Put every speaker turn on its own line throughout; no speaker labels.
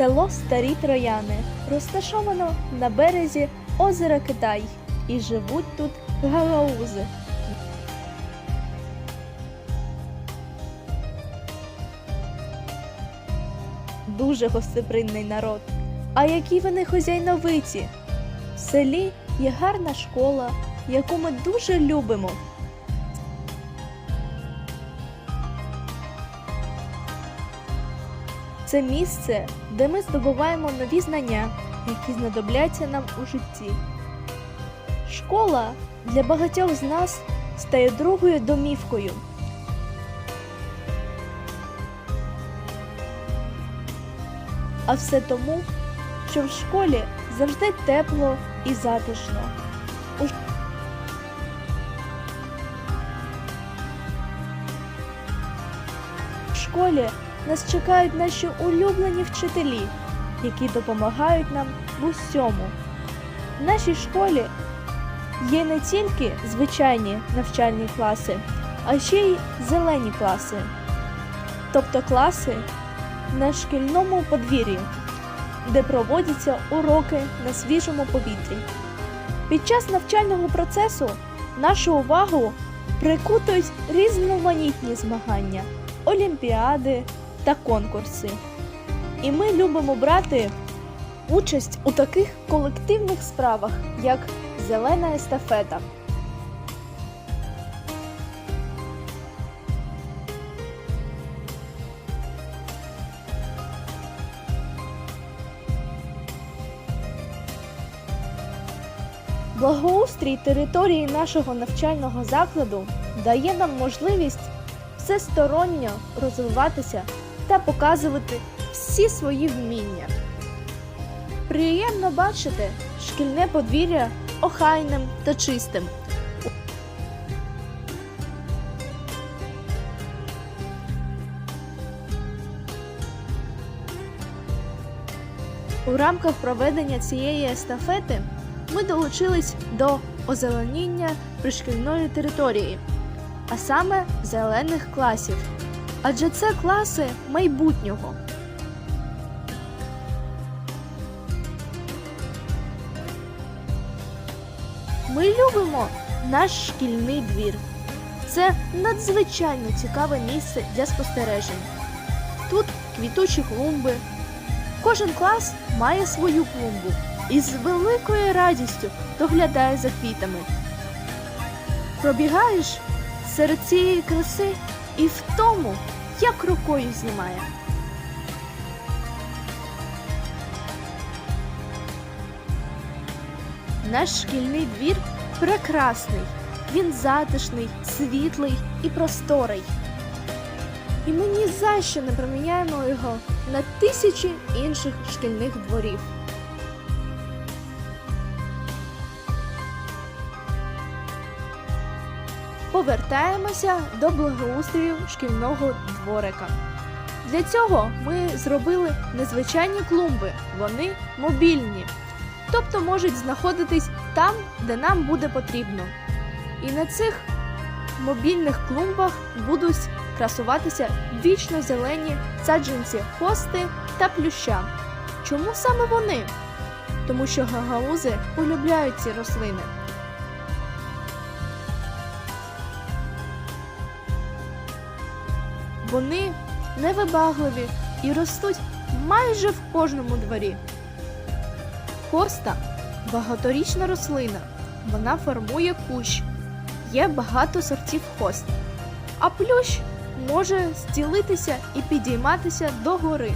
Село Старі Трояни розташовано на березі озера Китай і живуть тут гагаузи. Дуже гостеприимний народ. А які вони хозяйновиті! В селі є гарна школа, яку ми дуже любимо. Це місце, де ми здобуваємо нові знання, які знадобляться нам у житті. Школа для багатьох з нас стає другою домівкою. А все тому, що в школі завжди тепло і затишно. В школі нас чекають наші улюблені вчителі, які допомагають нам в усьому. В нашій школі є не тільки звичайні навчальні класи, а ще й зелені класи, тобто класи на шкільному подвір'ї, де проводяться уроки на свіжому повітрі. Під час навчального процесу нашу увагу прикутують різноманітні змагання, олімпіади та конкурси. І ми любимо брати участь у таких колективних справах, як зелена естафета. Благоустрій території нашого навчального закладу дає нам можливість всесторонньо розвиватися та показувати всі свої вміння. Приємно бачити шкільне подвір'я охайним та чистим. У рамках проведення цієї естафети ми долучились до озеленіння пришкільної території, а саме зелених класів. Адже це класи майбутнього. Ми любимо наш шкільний двір. Це надзвичайно цікаве місце для спостережень. Тут квітучі клумби. Кожен клас має свою клумбу і з великою радістю доглядає за квітами. Пробігаєш серед цієї краси і в тому, як рукою знімає. Наш шкільний двір прекрасний. Він затишний, світлий і просторий. І ми ні за що не проміняємо його на тисячі інших шкільних дворів. Повертаємося до благоустрою шкільного дворика. Для цього ми зробили незвичайні клумби, вони мобільні, тобто можуть знаходитись там, де нам буде потрібно. І на цих мобільних клумбах будуть красуватися вічно зелені саджанці хости та плюща. Чому саме вони? Тому що гагаузи полюбляють ці рослини. Вони невибагливі і ростуть майже в кожному дворі. Хоста багаторічна рослина. Вона формує кущ. Є багато сортів хост. А плющ може стілитися і підійматися догори.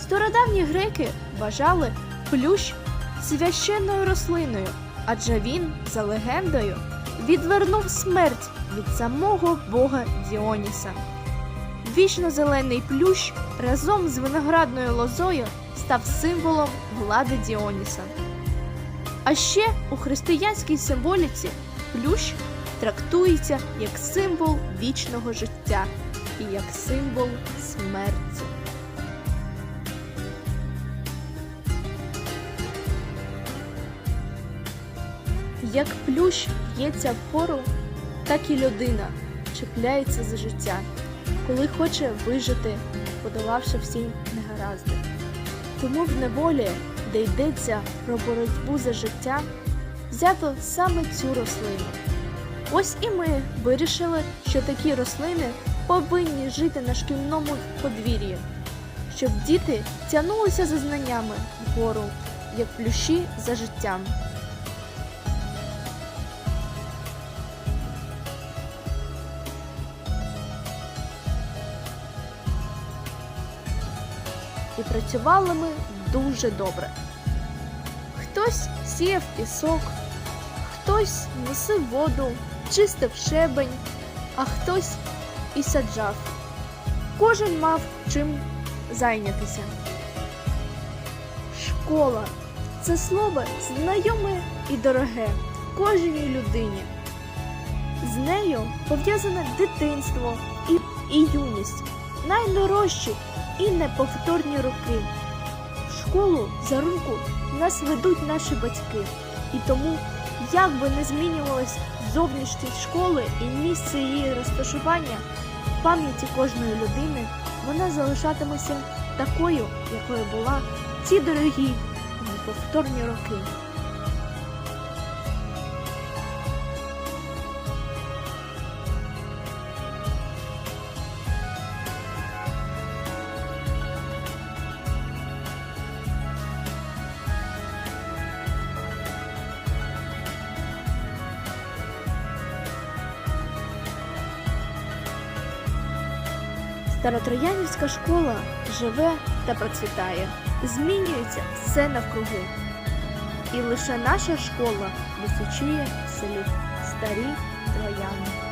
Стародавні греки вважали плющ священною рослиною, адже він, за легендою, відвернув смерть від самого бога Діоніса. Вічно-зелений плющ разом з виноградною лозою став символом влади Діоніса. А ще у християнській символіці плющ трактується як символ вічного життя і як символ смерті. Як плющ б'ється вгору, так і людина чіпляється за життя, коли хоче вижити, подолавши всі негаразди. Тому в неволі, де йдеться про боротьбу за життя, взято саме цю рослину. Ось і ми вирішили, що такі рослини повинні жити на шкільному подвір'ї, щоб діти тягнулися за знаннями вгору, як плющі за життям. І працювали ми дуже добре. Хтось сіяв пісок, хтось носив воду, чистив щебень, а хтось і саджав. Кожен мав чим зайнятися. Школа це слово знайоме і дороге кожній людині. З нею пов'язане дитинство і, і юність, найдорожчі і неповторні роки. В школу за руку нас ведуть наші батьки, і тому, як би не змінювалась зовнішність школи і місце її розташування, в пам'яті кожної людини вона залишатиметься такою, якою була ці дорогі неповторні роки. Старотроянівська школа живе та процвітає, змінюється все навкруги. І лише наша школа височує в селі старі трояни.